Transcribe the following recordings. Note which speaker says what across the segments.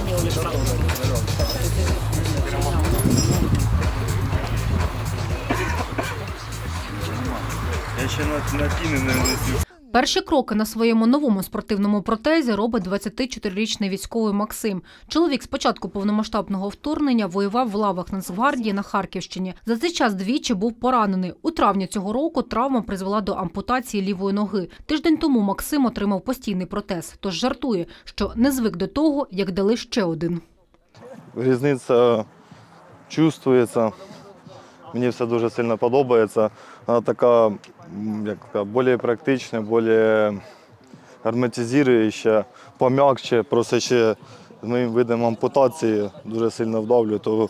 Speaker 1: Я ще на, на піни не носив.
Speaker 2: Перші кроки на своєму новому спортивному протезі робить 24-річний військовий Максим. Чоловік з початку повномасштабного вторгнення воював в лавах Нацгвардії на Харківщині. За цей час двічі був поранений. У травні цього року травма призвела до ампутації лівої ноги. Тиждень тому Максим отримав постійний протез, тож жартує, що не звик до того, як дали ще один.
Speaker 3: Різниця чувствується. Мені все дуже сильно подобається. Вона така, як така, більш практична, більш герметизуюча, пом'якче. Просто ще з моїм видом ампутації дуже сильно вдавлю, то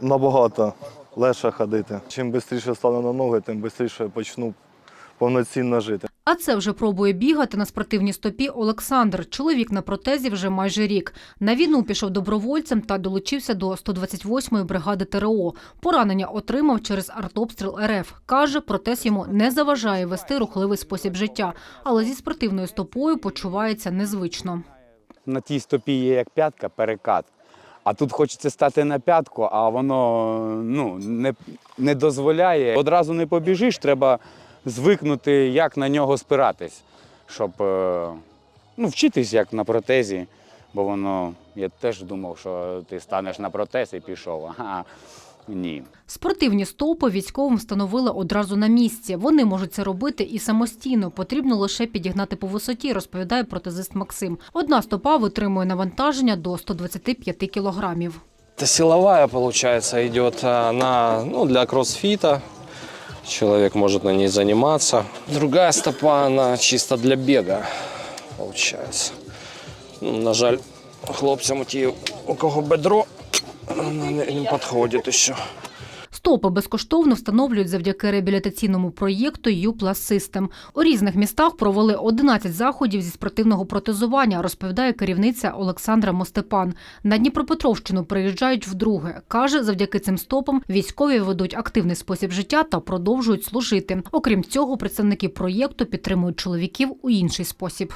Speaker 3: набагато легше ходити. Чим швидше стану на ноги, тим швидше почну повноцінно жити.
Speaker 2: А це вже пробує бігати на спортивній стопі Олександр. Чоловік на протезі вже майже рік. На війну пішов добровольцем та долучився до 128-ї бригади ТРО. Поранення отримав через артобстріл РФ. Каже, протез йому не заважає вести рухливий спосіб життя, але зі спортивною стопою почувається незвично.
Speaker 4: на тій стопі є як п'ятка, перекат. А тут хочеться стати на п'ятку, а воно ну, не, не дозволяє. Одразу не побіжиш, треба звикнути, як на нього спиратись, щоб е, ну, вчитись як на протезі. Бо воно, я теж думав, що ти станеш на протез і пішов. Ага, ні.
Speaker 2: Спортивні стовпи військовим встановили одразу на місці. Вони можуть це робити і самостійно. Потрібно лише підігнати по висоті, розповідає протезист Максим. Одна стопа витримує навантаження до 125 кілограмів.
Speaker 5: Это силовая, получается, идет а, на, ну, для кроссфита. Человек может на ней заниматься. Другая стопа, она чисто для бега, получается. Ну, на жаль, хлопцям, у кого бедро, вона не, не підходить ще.
Speaker 2: Стопи безкоштовно встановлюють завдяки реабілітаційному проєкту «U Plus System». У різних містах провели 11 заходів зі спортивного протезування, розповідає керівниця Олександра Мостепан. На Дніпропетровщину приїжджають вдруге. Каже, завдяки цим стопам військові ведуть активний спосіб життя та продовжують служити. Окрім цього, представники проєкту підтримують чоловіків у інший спосіб.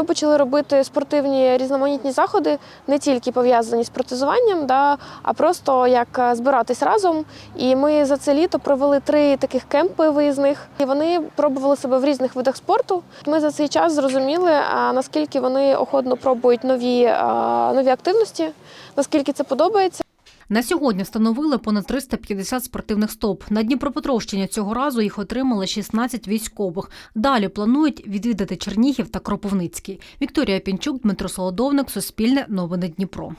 Speaker 6: Ми почали робити спортивні різноманітні заходи, не тільки пов'язані з протезуванням, да, а просто як е, збиратись разом. І ми за це літо провели три таких кемпи виїзних. І вони пробували себе в різних видах спорту. Ми за цей час зрозуміли, наскільки вони охотно пробують нові, нові активності, наскільки це подобається.
Speaker 2: На сьогодні встановили понад 350 спортивних стоп. На Дніпропетровщині цього разу їх отримали 16 військових. Далі планують відвідати Чернігів та Кропивницький. Вікторія Пінчук, Дмитро Солодовник, Суспільне, Новини Дніпро.